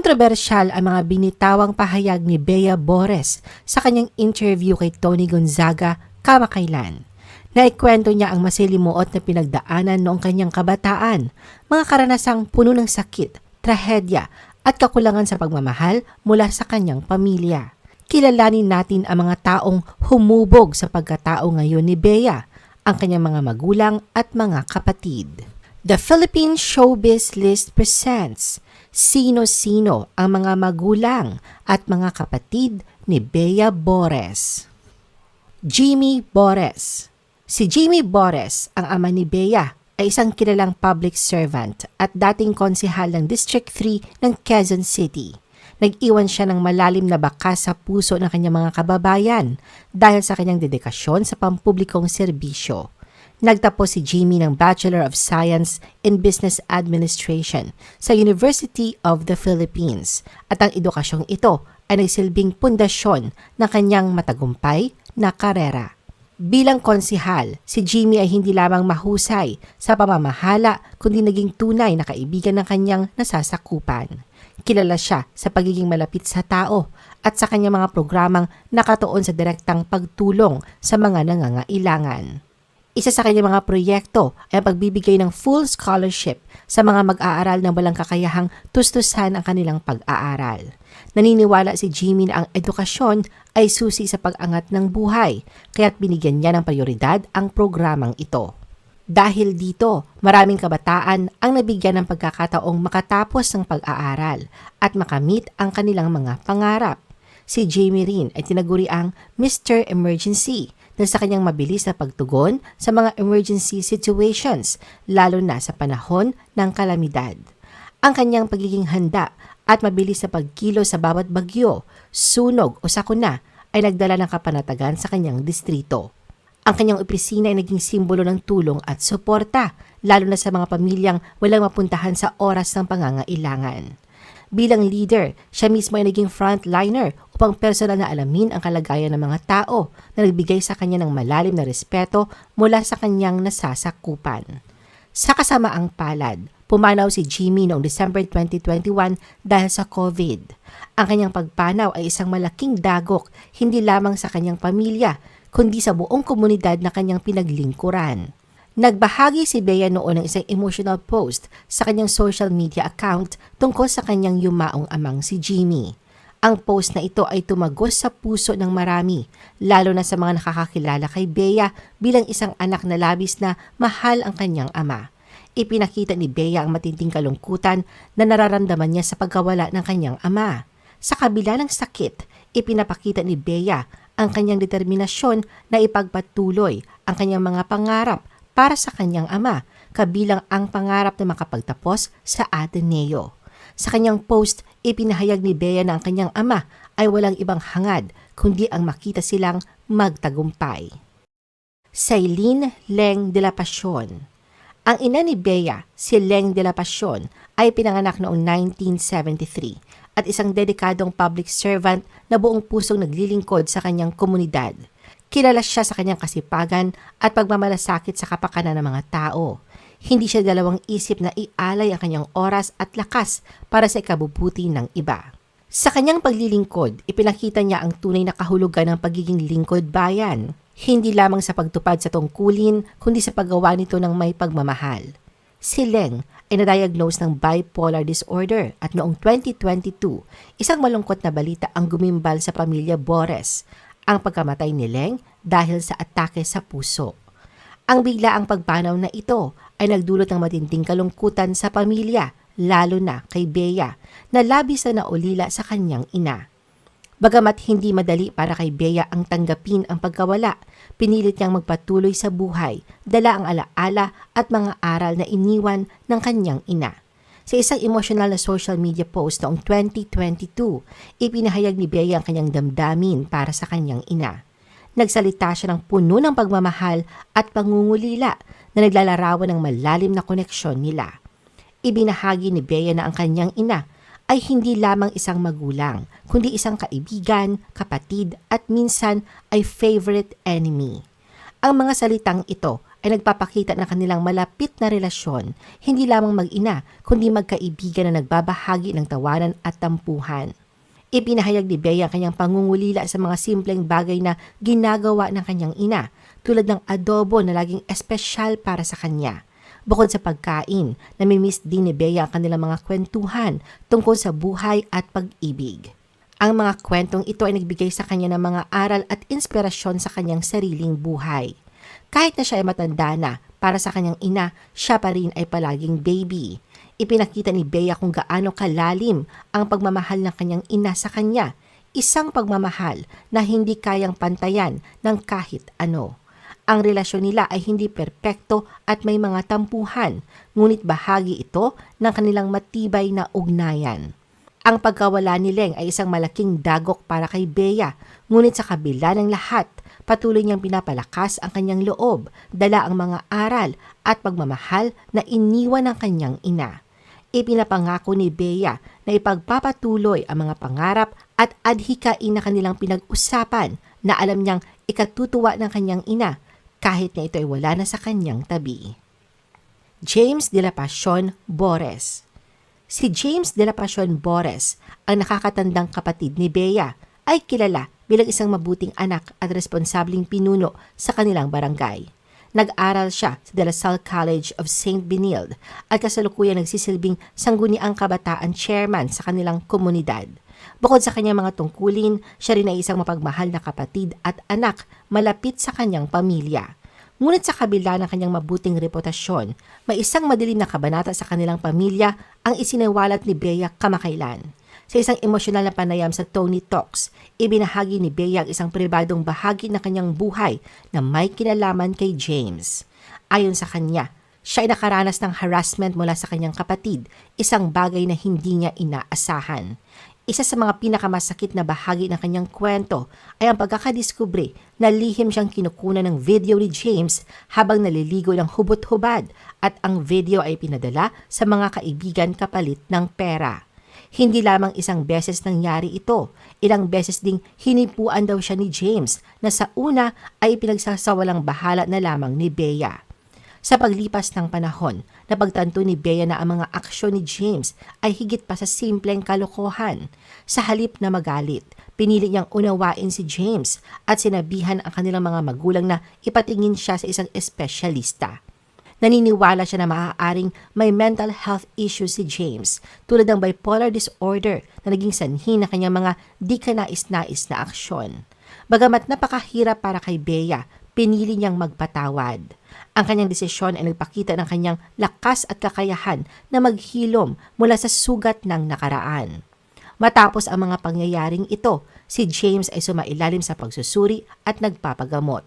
Kontrobersyal ang mga binitawang pahayag ni Bea Bores sa kanyang interview kay Tony Gonzaga kamakailan. Naikwento niya ang masilimuot na pinagdaanan noong kanyang kabataan, mga karanasang puno ng sakit, trahedya at kakulangan sa pagmamahal mula sa kanyang pamilya. Kilalanin natin ang mga taong humubog sa pagkatao ngayon ni Bea, ang kanyang mga magulang at mga kapatid. The Philippine Showbiz List presents Sino-sino ang mga magulang at mga kapatid ni Bea Bores. Jimmy Bores Si Jimmy Bores, ang ama ni Bea, ay isang kilalang public servant at dating konsihal ng District 3 ng Quezon City. Nag-iwan siya ng malalim na bakas sa puso ng kanyang mga kababayan dahil sa kanyang dedikasyon sa pampublikong serbisyo. Nagtapos si Jimmy ng Bachelor of Science in Business Administration sa University of the Philippines at ang edukasyong ito ay nagsilbing pundasyon ng kanyang matagumpay na karera. Bilang konsihal, si Jimmy ay hindi lamang mahusay sa pamamahala kundi naging tunay na kaibigan ng kanyang nasasakupan. Kilala siya sa pagiging malapit sa tao at sa kanyang mga programang nakatuon sa direktang pagtulong sa mga nangangailangan. Isa sa kanyang mga proyekto ay ang pagbibigay ng full scholarship sa mga mag-aaral na walang kakayahang tustusan ang kanilang pag-aaral. Naniniwala si Jimmy na ang edukasyon ay susi sa pag-angat ng buhay, kaya't binigyan niya ng prioridad ang programang ito. Dahil dito, maraming kabataan ang nabigyan ng pagkakataong makatapos ng pag-aaral at makamit ang kanilang mga pangarap. Si Jamie rin ay tinaguri ang Mr. Emergency dahil sa kanyang mabilis na pagtugon sa mga emergency situations, lalo na sa panahon ng kalamidad. Ang kanyang pagiging handa at mabilis na pagkilo sa bawat bagyo, sunog o sakuna ay nagdala ng kapanatagan sa kanyang distrito. Ang kanyang opisina ay naging simbolo ng tulong at suporta, lalo na sa mga pamilyang walang mapuntahan sa oras ng pangangailangan. Bilang leader, siya mismo ay naging frontliner upang personal na alamin ang kalagayan ng mga tao na nagbigay sa kanya ng malalim na respeto mula sa kanyang nasasakupan. Sa kasamaang palad, pumanaw si Jimmy noong December 2021 dahil sa COVID. Ang kanyang pagpanaw ay isang malaking dagok hindi lamang sa kanyang pamilya, kundi sa buong komunidad na kanyang pinaglingkuran. Nagbahagi si Bea noon ng isang emotional post sa kanyang social media account tungkol sa kanyang yumaong amang si Jimmy. Ang post na ito ay tumagos sa puso ng marami, lalo na sa mga nakakakilala kay Bea bilang isang anak na labis na mahal ang kanyang ama. Ipinakita ni Bea ang matinding kalungkutan na nararamdaman niya sa pagkawala ng kanyang ama. Sa kabila ng sakit, ipinapakita ni Bea ang kanyang determinasyon na ipagpatuloy ang kanyang mga pangarap para sa kanyang ama, kabilang ang pangarap na makapagtapos sa Ateneo. Sa kanyang post, ipinahayag ni Bea na ang kanyang ama ay walang ibang hangad kundi ang makita silang magtagumpay. Sailin Leng de la Passion Ang ina ni Bea, si Leng de la Passion, ay pinanganak noong 1973 at isang dedikadong public servant na buong pusong naglilingkod sa kanyang komunidad. Kilala siya sa kanyang kasipagan at pagmamalasakit sa kapakanan ng mga tao. Hindi siya dalawang isip na ialay ang kanyang oras at lakas para sa ikabubuti ng iba. Sa kanyang paglilingkod, ipinakita niya ang tunay na kahulugan ng pagiging lingkod bayan. Hindi lamang sa pagtupad sa tungkulin, kundi sa paggawa nito ng may pagmamahal. Si Leng ay na-diagnose ng bipolar disorder at noong 2022, isang malungkot na balita ang gumimbal sa pamilya Bores ang pagkamatay ni Leng dahil sa atake sa puso. Ang biglaang pagpanaw na ito ay nagdulot ng matinding kalungkutan sa pamilya, lalo na kay Bea, na labis na naulila sa kanyang ina. Bagamat hindi madali para kay Bea ang tanggapin ang pagkawala, pinilit niyang magpatuloy sa buhay, dala ang alaala at mga aral na iniwan ng kanyang ina. Sa isang emotional na social media post noong 2022, ipinahayag ni Bea ang kanyang damdamin para sa kanyang ina. Nagsalita siya ng puno ng pagmamahal at pangungulila na naglalarawan ng malalim na koneksyon nila. Ibinahagi ni Bea na ang kanyang ina ay hindi lamang isang magulang, kundi isang kaibigan, kapatid at minsan ay favorite enemy. Ang mga salitang ito ay nagpapakita ng kanilang malapit na relasyon, hindi lamang mag-ina, kundi magkaibigan na nagbabahagi ng tawanan at tampuhan. Ipinahayag ni Bea ang kanyang pangungulila sa mga simpleng bagay na ginagawa ng kanyang ina, tulad ng adobo na laging espesyal para sa kanya. Bukod sa pagkain, namimiss din ni Bea ang kanilang mga kwentuhan tungkol sa buhay at pag-ibig. Ang mga kwentong ito ay nagbigay sa kanya ng mga aral at inspirasyon sa kanyang sariling buhay. Kahit na siya ay matanda na, para sa kanyang ina, siya pa rin ay palaging baby. Ipinakita ni Bea kung gaano kalalim ang pagmamahal ng kanyang ina sa kanya, isang pagmamahal na hindi kayang pantayan ng kahit ano. Ang relasyon nila ay hindi perpekto at may mga tampuhan, ngunit bahagi ito ng kanilang matibay na ugnayan. Ang pagkawala ni Leng ay isang malaking dagok para kay Bea, ngunit sa kabila ng lahat, patuloy niyang pinapalakas ang kanyang loob, dala ang mga aral at pagmamahal na iniwan ng kanyang ina. Ipinapangako ni Bea na ipagpapatuloy ang mga pangarap at adhikain na kanilang pinag-usapan na alam niyang ikatutuwa ng kanyang ina kahit na ito ay wala na sa kanyang tabi. James de la Pasión Bores Si James de la Pasión Bores, ang nakakatandang kapatid ni Bea, ay kilala bilang isang mabuting anak at responsabling pinuno sa kanilang barangay. Nag-aral siya sa De La Salle College of St. Benilde at kasalukuyan nagsisilbing sangguniang kabataan chairman sa kanilang komunidad. Bukod sa kanyang mga tungkulin, siya rin ay isang mapagmahal na kapatid at anak malapit sa kanyang pamilya. Ngunit sa kabila ng kanyang mabuting reputasyon, may isang madilim na kabanata sa kanilang pamilya ang isiniwalat ni Bea kamakailan. Sa isang emosyonal na panayam sa Tony Talks, ibinahagi ni Bea ang isang pribadong bahagi ng kanyang buhay na may kinalaman kay James. Ayon sa kanya, siya ay nakaranas ng harassment mula sa kanyang kapatid, isang bagay na hindi niya inaasahan. Isa sa mga pinakamasakit na bahagi ng kanyang kwento ay ang pagkakadiskubre na lihim siyang kinukunan ng video ni James habang naliligo ng hubot-hubad at ang video ay pinadala sa mga kaibigan kapalit ng pera. Hindi lamang isang beses nangyari ito, ilang beses ding hinipuan daw siya ni James na sa una ay pinagsasawalang bahala na lamang ni Bea. Sa paglipas ng panahon, napagtanto ni Bea na ang mga aksyon ni James ay higit pa sa simpleng kalokohan. Sa halip na magalit, pinili niyang unawain si James at sinabihan ang kanilang mga magulang na ipatingin siya sa isang espesyalista. Naniniwala siya na maaaring may mental health issues si James tulad ng bipolar disorder na naging sanhi na kanyang mga di kanais-nais na aksyon. Bagamat napakahirap para kay Bea, pinili niyang magpatawad. Ang kanyang desisyon ay nagpakita ng kanyang lakas at kakayahan na maghilom mula sa sugat ng nakaraan. Matapos ang mga pangyayaring ito, si James ay sumailalim sa pagsusuri at nagpapagamot.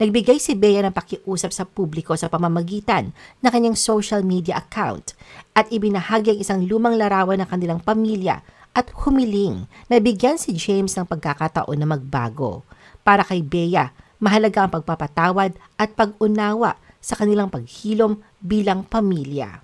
Nagbigay si Bea ng pakiusap sa publiko sa pamamagitan ng kanyang social media account at ibinahagi ang isang lumang larawan ng kanilang pamilya at humiling na bigyan si James ng pagkakataon na magbago. Para kay Bea, mahalaga ang pagpapatawad at pag-unawa sa kanilang paghilom bilang pamilya.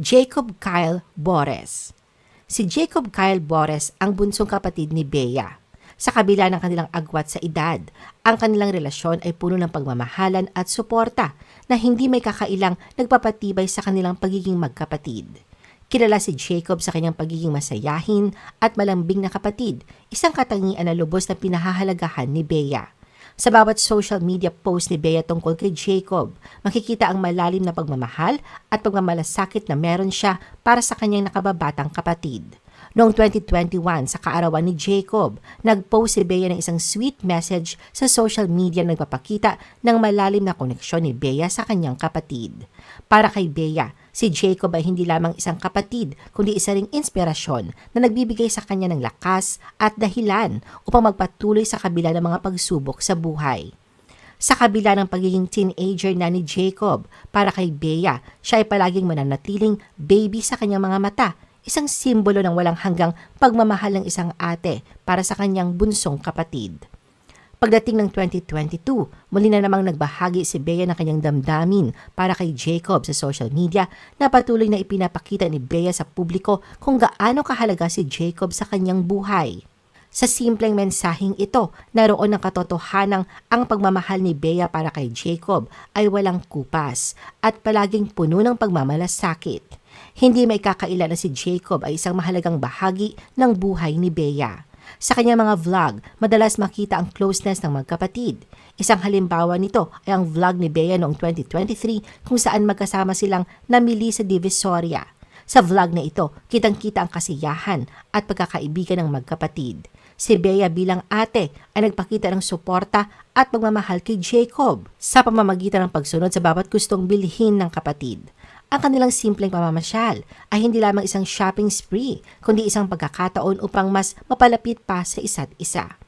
Jacob Kyle Bores Si Jacob Kyle Bores ang bunsong kapatid ni Bea. Sa kabila ng kanilang agwat sa edad, ang kanilang relasyon ay puno ng pagmamahalan at suporta na hindi may kakailang nagpapatibay sa kanilang pagiging magkapatid. Kilala si Jacob sa kanyang pagiging masayahin at malambing na kapatid, isang katangian na lubos na pinahahalagahan ni Bea. Sa bawat social media post ni Bea tungkol kay Jacob, makikita ang malalim na pagmamahal at pagmamalasakit na meron siya para sa kanyang nakababatang kapatid. Noong 2021, sa kaarawan ni Jacob, nag-post si Bea ng isang sweet message sa social media na nagpapakita ng malalim na koneksyon ni Bea sa kanyang kapatid. Para kay Bea, si Jacob ay hindi lamang isang kapatid, kundi isa ring inspirasyon na nagbibigay sa kanya ng lakas at dahilan upang magpatuloy sa kabila ng mga pagsubok sa buhay. Sa kabila ng pagiging teenager na ni Jacob, para kay Bea, siya ay palaging mananatiling baby sa kanyang mga mata isang simbolo ng walang hanggang pagmamahal ng isang ate para sa kanyang bunsong kapatid. Pagdating ng 2022, muli na namang nagbahagi si Bea ng kanyang damdamin para kay Jacob sa social media na patuloy na ipinapakita ni Bea sa publiko kung gaano kahalaga si Jacob sa kanyang buhay. Sa simpleng mensaheng ito, naroon ang katotohanang ang pagmamahal ni Bea para kay Jacob ay walang kupas at palaging puno ng pagmamalasakit. Hindi may kakaila na si Jacob ay isang mahalagang bahagi ng buhay ni Bea. Sa kanyang mga vlog, madalas makita ang closeness ng magkapatid. Isang halimbawa nito ay ang vlog ni Bea noong 2023 kung saan magkasama silang namili sa Divisoria. Sa vlog na ito, kitang-kita ang kasiyahan at pagkakaibigan ng magkapatid. Si Bea bilang ate ay nagpakita ng suporta at pagmamahal kay Jacob sa pamamagitan ng pagsunod sa bawat gustong bilhin ng kapatid. Ang kanilang simpleng pamamasyal ay hindi lamang isang shopping spree, kundi isang pagkakataon upang mas mapalapit pa sa isa't isa.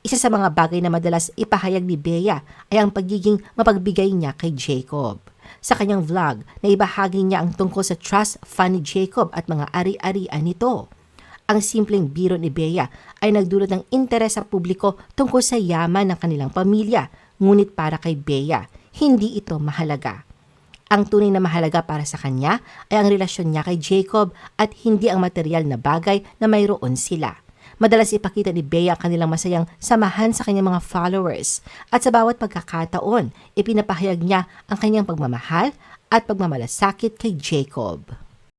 Isa sa mga bagay na madalas ipahayag ni Bea ay ang pagiging mapagbigay niya kay Jacob. Sa kanyang vlog, naibahagi niya ang tungkol sa trust fund ni Jacob at mga ari-arian nito. Ang simpleng biro ni Bea ay nagdulot ng interes sa publiko tungkol sa yaman ng kanilang pamilya, ngunit para kay Bea, hindi ito mahalaga. Ang tunay na mahalaga para sa kanya ay ang relasyon niya kay Jacob at hindi ang material na bagay na mayroon sila. Madalas ipakita ni Bea ang kanilang masayang samahan sa kanyang mga followers at sa bawat pagkakataon, ipinapahayag niya ang kanyang pagmamahal at pagmamalasakit kay Jacob.